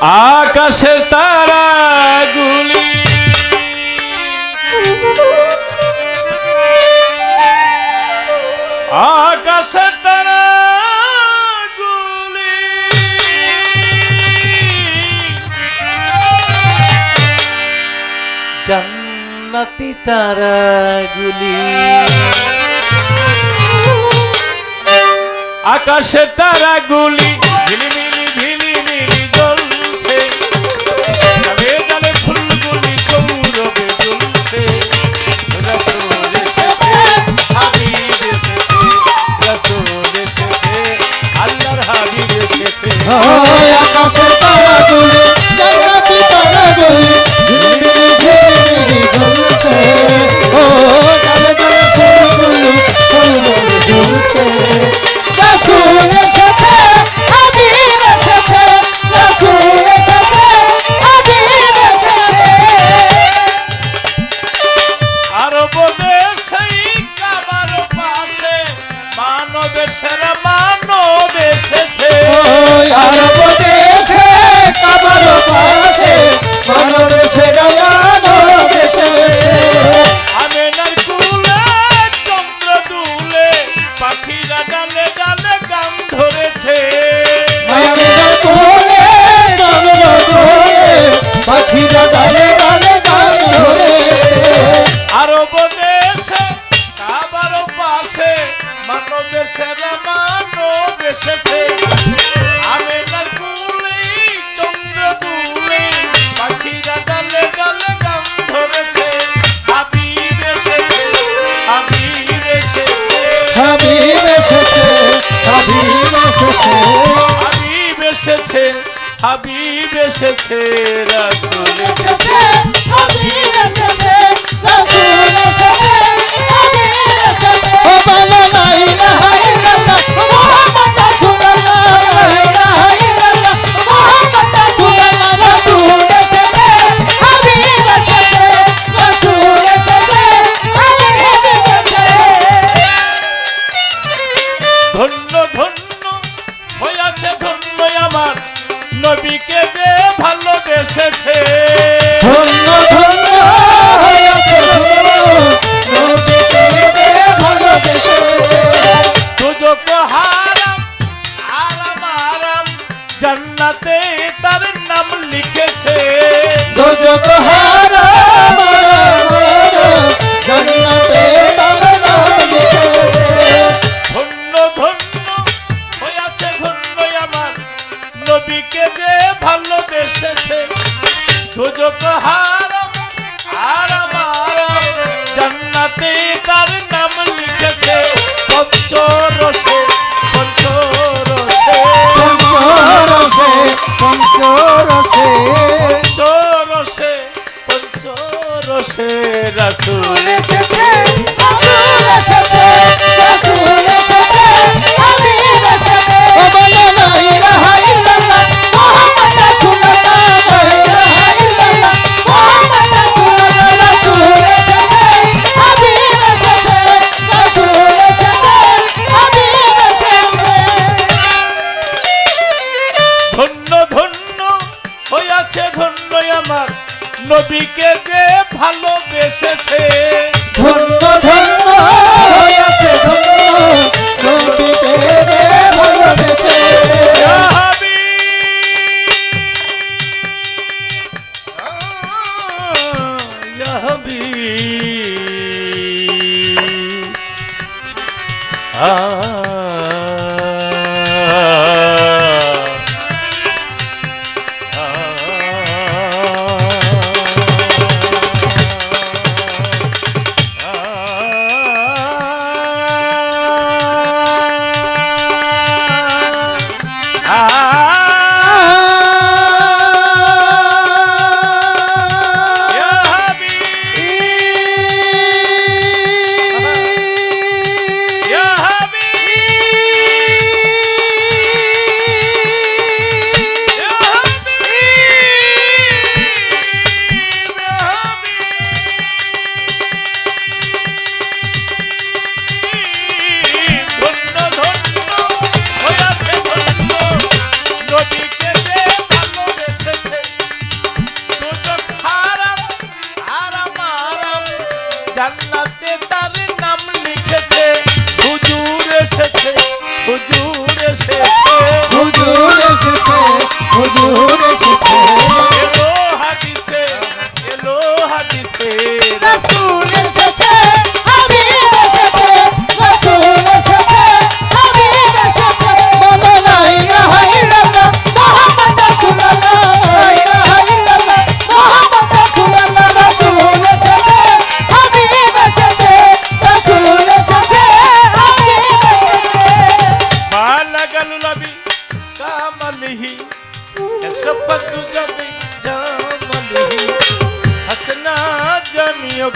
আকাশের তারাগুলি। আকাশের তারাগুলি। জান্নাতি তারাগুলি। আকাশের তারাগুলি। এসেছে। আমেলা কুলে চন্দ্র কুলে পাখিরা দলে দলে গান ধরেছে। হাবিব এসেছে হাবিব এসেছে। হাবিব এসেছে হাবিব এসেছে। হাবিব এসেছে হাবিব এসেছে রাসূল এসেছে। হাবিব এসেছে রাসূল এসেছে। নবীকে যে ভালোবেসেছে সুযোগ হার আর আমার জান্নাতে তার নাম লিখেছে পঞ্চরসে পঞ্চরসে। পঞ্চরসে পঞ্চরসে। পঞ্চরসে পঞ্চরসে রসুল এসেছে রসুল এসেছে। যাবি আ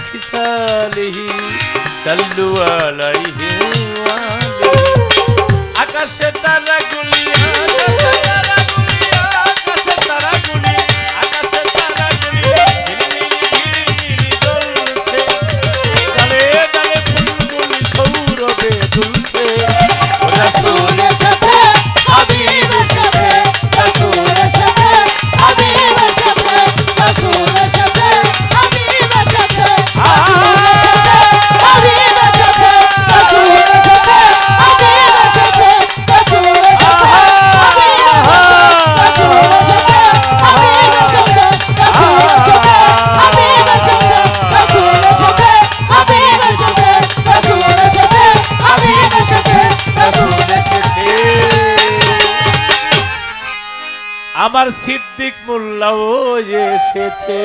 খিসালিহি সাল্লু আলাইহি আকাশে তারা গুল আমার সিদ্দিক মোল্লাও এসেছে।